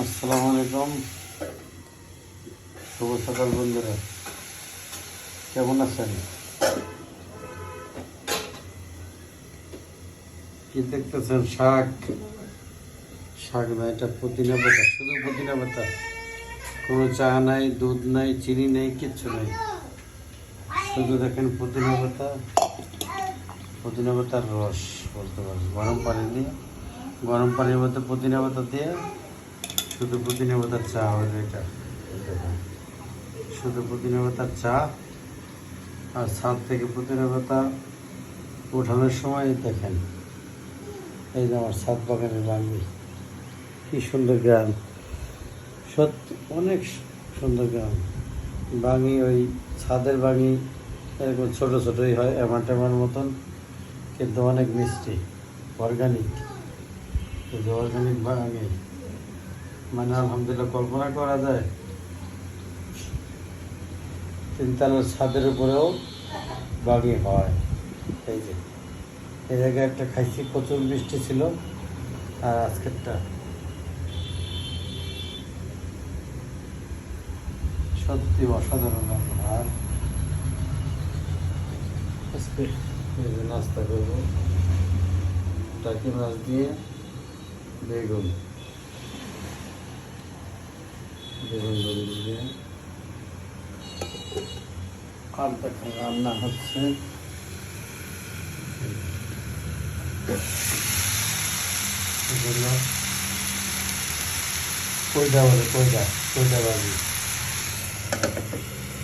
আসসালামু আলাইকুম। শুভ সকাল বন্ধুরা। কেমন আছেন? কি দেখতেছেন? শাক। শাক না, এটা পুদিনা পাতা। শুধু পুদিনা পাতা। কোনো চা নাই, দুধ নাই, চিনি নেই, কিচ্ছু নাই। শুধু দেখেন পুদিনা পাতা। পুদিনা পাতার রস বলতে পারেন গরম পানি দিয়ে গরম পানির মধ্যে পুদিনা পাতা দিয়ে শুধু পুদিনা পাতার চা হবে এটা। শুধু পুদিনা পাতার চা আর ছাদ থেকে পুদিনা পাতা উঠানোর সময় দেখেন, এই যে আমার ছাদ বাগানের বাঙি কি সুন্দর গ্রাম। সত্যি অনেক সুন্দর গ্রাম। বাঙি ওই ছাদের বাঙি এরকম ছোটো ছোটোই হয় এমার টেমার মতন, কিন্তু অনেক মিষ্টি অর্গানিক অর্গানিক বাঙি। মানে আলহামদুলিল্লাহ কল্পনা করা যায়। তিনতলার ছাদের উপরেও বাড়ি হয়। এই যে এই জায়গায় একটা খাইছি, প্রচুর বৃষ্টি ছিল, আর আজকেরটা। সত্যি অসাধারণ আর নাস্তা করব, টাকি মাছ দিয়ে বেগুন বেগুন বড়ি দিয়ে আর দেখেন রান্না হচ্ছে কয়টা বলে কয়টা কয়টা বাজি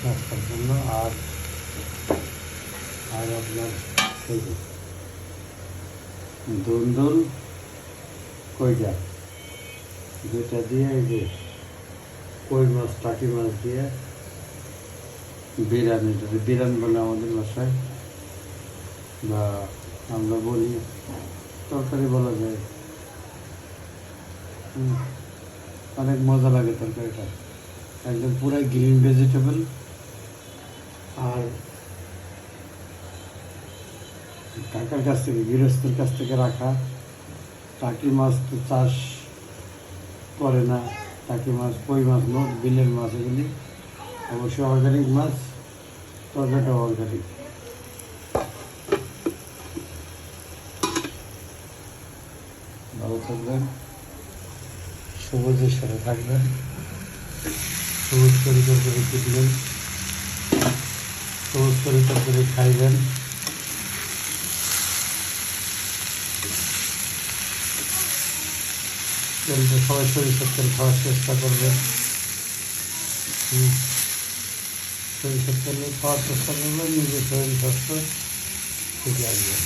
নাস্তার জন্য আর আর আপনার দুন্দুল কয়টা দুইটা দিয়ে এই যে কই মাছ, টাকি মাছ দিয়ে বিরিয়ানি যদি বিরিয়ানি বলে আমাদের বাসায়, বা আমরা বলি, তরকারি বলা যায়। অনেক মজা লাগে তরকারিটা। একদম পুরো গ্রিন ভেজিটেবল। আর কাকার কাছ থেকে, গৃহস্থের কাছ থেকে রাখা টাকি মাছ তো চাষ করে না। টাকি মাছ, কই মাছ নোট বিলের মাছ এগুলি। অবশ্যই অর্গানিক মাছ, তরকারিটা অর্গানিক ভালো থাকবেন, সবুজের সাথে থাকবেন, সবুজ করে ফিরবেন সবুজ পরিকর করে খাইবেন। çocuklarımıza, savaştan uçakları tavsiye saklarına şöyle uçaklarına, parça saklarına iyice şöyle uçakla güzelliyor.